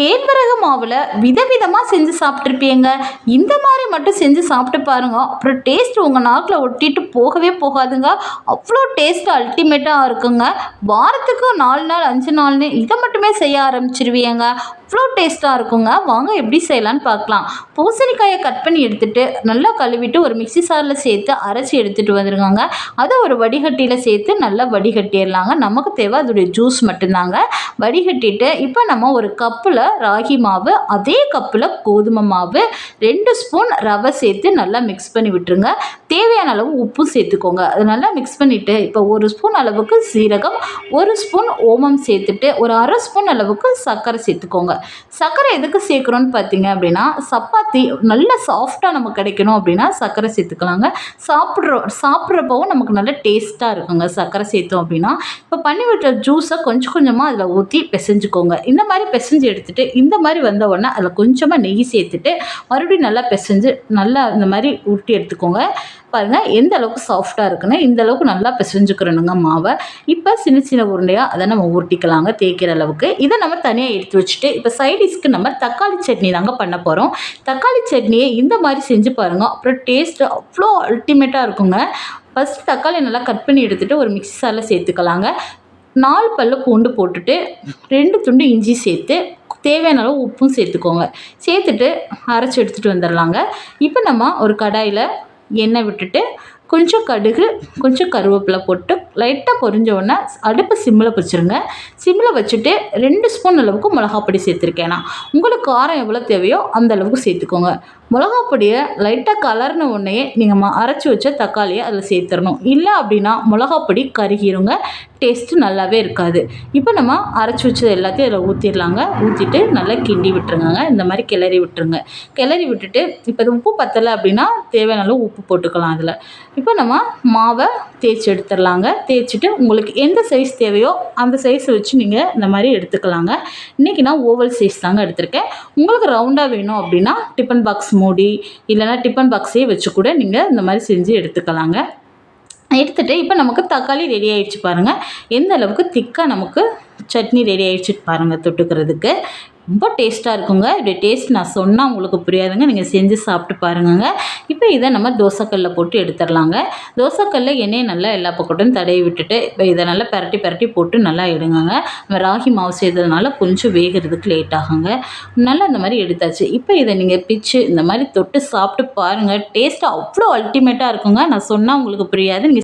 கேழ்வரகு மாவில் விதவிதமாக செஞ்சு சாப்பிட்ருப்பீங்க இந்த மாதிரி மட்டும் செஞ்சு சாப்பிட்டு பாருங்க. அப்புறம் டேஸ்ட் உங்கள் நாக்கில் ஒட்டிட்டு போகவே போகாதுங்க. அவ்வளோ டேஸ்ட் அல்டிமேட்டாக இருக்குங்க. வாரத்துக்கு நாலு நாள் அஞ்சு நாள்னு இதை மட்டுமே செய்ய ஆரம்பிச்சிருவீங்க. அவ்வளோ டேஸ்ட்டாக இருக்குங்க? வாங்க எப்படி செய்யலான்னு பார்க்கலாம். பூசணிக்காயை கட் பண்ணி எடுத்துட்டு நல்லா கழுவிட்டு ஒரு மிக்ஸி சாரில் சேர்த்து அரைச்சி எடுத்துகிட்டு வந்துருங்க அதை ஒரு வடிகட்டியில் சேர்த்து நல்லா வடிகட்டிடலாங்க. நமக்கு தேவை அதோடைய ஜூஸ் மட்டும்தாங்க. வடிகட்டிட்டு இப்போ நம்ம ஒரு கப்பில் ராகி மாவு அதே கப்பில் கோதுமை மாவு ரெண்டு ஸ்பூன் ரவை சேர்த்து நல்லா மிக்ஸ் பண்ணி விட்டுருங்க. தேவையான அளவு உப்பு சேர்த்துக்கோங்க. அது நல்லா மிக்ஸ் பண்ணிவிட்டு இப்போ ஒரு ஸ்பூன் அளவுக்கு சீரகம் ஒரு ஸ்பூன் ஓமம் சேர்த்துட்டு ஒரு அரை ஸ்பூன் அளவுக்கு சர்க்கரை சேர்த்துக்கோங்க. சர்க்கரை எதுக்கு சேர்க்குறோன்னு பார்த்தீங்க அப்படின்னா சப்பாத்தி நல்ல சாஃப்டாக நமக்கு கிடைக்கணும் அப்படின்னா சர்க்கரை சேர்த்துக்கலாங்க. சாப்பிட்ற சாப்பிட்றப்பவும் நமக்கு நல்ல டேஸ்ட்டாக இருக்குங்க சர்க்கரை சேர்த்தோம் அப்படின்னா. இப்போ பண்ணி விட்ட ஜூஸை கொஞ்சம் கொஞ்சமாக அதில் ஊற்றி பிசைஞ்சுக்கோங்க. இந்த மாதிரி பிசைஞ்சு எடுத்துகிட்டு இந்த மாதிரி வந்த உடனே அதில் கொஞ்சமாக நெய் சேர்த்துட்டு மறுபடியும் நல்லா பிசைஞ்சு நல்லா இந்த மாதிரி உருட்டி எடுத்துக்கோங்க. பாருங்கள் எந்த அளவுக்கு சாஃப்டாக இருக்குன்னு இந்த அளவுக்கு நல்லா பிசைஞ்சுக்கிறணுங்க மாவை. இப்போ சின்ன சின்ன உருண்டையாக அதை நம்ம உருட்டிக்கலாங்க தேய்க்கிற அளவுக்கு. இதை நம்ம தனியாக எடுத்து வச்சுட்டு இப்போ சைடிஷ்க்கு நம்ம தக்காளி சட்னி தாங்க பண்ண போகிறோம் தக்காளி சட்னியை இந்த மாதிரி செஞ்சு பாருங்கள் அப்புறம் டேஸ்ட்டு அவ்வளோ அல்டிமேட்டாக இருக்குங்க. ஃபஸ்ட்டு தக்காளி நல்லா கட் பண்ணி எடுத்துகிட்டு ஒரு மிக்ஸி சாரில் சேர்த்துக்கலாங்க. நாலு பல்லு பூண்டு போட்டுட்டு ரெண்டு துண்டு இஞ்சி சேர்த்து தேவையான அளவு உப்பும் சேர்த்துக்கோங்க. சேர்த்துட்டு அரைச்சி எடுத்துகிட்டு வந்துடலாங்க இப்போ நம்ம ஒரு கடாயில் எண்ணெய் விட்டுட்டு கொஞ்சம் கடுகு கொஞ்சம் கருவேப்பிலை போட்டு லைட்டாக பொரிஞ்ச உடனே அடுப்பு சிம்மில் வச்சுருங்க. சிம்மில் வச்சுட்டு ரெண்டு ஸ்பூன் அளவுக்கு மிளகாப்பொடி சேர்த்துருக்கேன் நான். உங்களுக்கு காரம் எவ்வளோ தேவையோ அந்த அளவுக்கு சேர்த்துக்கோங்க. மிளகாப்பொடியை லைட்டாக கலர்ன உடனே நீங்கள் அரைச்சி வச்ச தக்காளியை அதில் சேர்த்துடணும். இல்லை அப்படின்னா மிளகாப்பொடி கருகிருங்க. டேஸ்ட்டு நல்லாவே இருக்காது. இப்போ நம்ம அரைச்சி வச்சது எல்லாத்தையும் அதில் ஊற்றிடலாங்க ஊற்றிட்டு நல்லா கிண்டி விட்டுருங்க இந்த மாதிரி கிளறி விட்டுருங்க. கிளறி விட்டுட்டு இப்போ இது உப்பு பத்தலை அப்படின்னா தேவையான அளவு உப்பு போட்டுக்கலாம் அதில். இப்போ நம்ம மாவை தேய்ச்சி எடுத்துடலாங்க. தேய்ச்சிட்டு உங்களுக்கு எந்த சைஸ் தேவையோ அந்த சைஸை வச்சு நீங்கள் இந்த மாதிரி எடுத்துக்கலாங்க. இன்றைக்கி நான் ஓவல் சைஸ் தாங்க எடுத்திருக்கேன். உங்களுக்கு ரவுண்டாக வேணும் அப்படின்னா டிஃபன் பாக்ஸ் மூடி இல்லைன்னா டிஃபன் பாக்ஸே வச்சு கூட நீங்கள் இந்த மாதிரி செஞ்சு எடுத்துக்கலாங்க. எடுத்துகிட்டு இப்போ நமக்கு தக்காளி ரெடி ஆகிடுச்சு பாருங்கள் எந்த அளவுக்கு திக்காக நமக்கு சட்னி ரெடி ஆகிடுச்சிட்டு பாருங்கள் தொட்டுக்கிறதுக்கு. ரொம்ப டேஸ்ட்டாக இருக்குங்க. இப்படி டேஸ்ட் நான் சொன்னால் உங்களுக்கு புரியாதுங்க. நீங்கள் செஞ்சு சாப்பிட்டு பாருங்கங்க. இப்போ இதை நம்ம தோசைக்கல்லில் போட்டு எடுத்துடலாங்க. தோசைக்கல்ல எண்ணெயை நல்லா எல்லா பக்கட்டும் தடவி விட்டுட்டு இப்போ இதை நல்லா பரட்டி பரட்டி போட்டு நல்லா எடுங்கங்க. நம்ம ராகி மாவு செய்ததுனால கொஞ்சம் வேகிறதுக்கு லேட் ஆகுங்க. நல்லா இந்த மாதிரி எடுத்தாச்சு. இப்போ இதை நீங்கள் பிச்சு இந்த மாதிரி தொட்டு சாப்பிட்டு பாருங்கள் டேஸ்ட்டு அவ்வளோ அல்டிமேட்டாக இருக்குங்க. நான் சொன்னால் உங்களுக்கு புரியாது. நீங்கள்